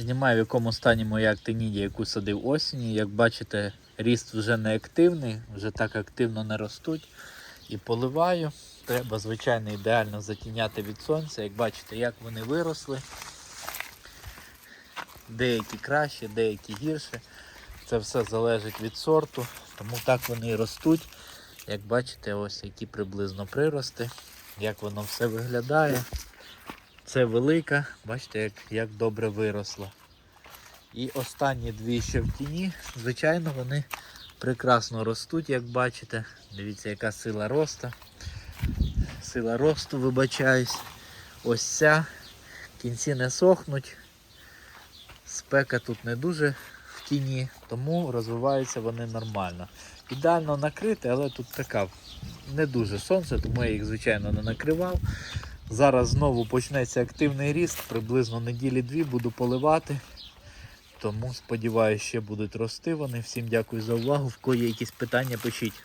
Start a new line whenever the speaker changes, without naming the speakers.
Знімаю в якому стані моя актинідія, яку садив осінні. Як бачите, ріст вже не активний, вже так активно не ростуть. І поливаю. Треба, звичайно, ідеально затіняти від сонця. Як бачите, як вони виросли. Деякі краще, деякі гірше. Це все залежить від сорту, тому так вони і ростуть. Як бачите, ось які приблизно прирости, як воно все виглядає. Це велика, бачите, як, як добре виросло. І останні дві ще в тіні, звичайно, вони прекрасно ростуть, як бачите. Дивіться, яка сила росту. Сила росту, вибачаюсь. Ось ця. Кінці не сохнуть. Спека тут не дуже в тіні, тому розвиваються вони нормально. Ідеально накрити, але тут така не дуже сонце, тому я їх, звичайно, не накривав. Зараз знову почнеться активний ріст, приблизно неділі-дві буду поливати. Тому сподіваюся, ще будуть рости вони. Всім дякую за увагу. В є якісь питання, пишіть.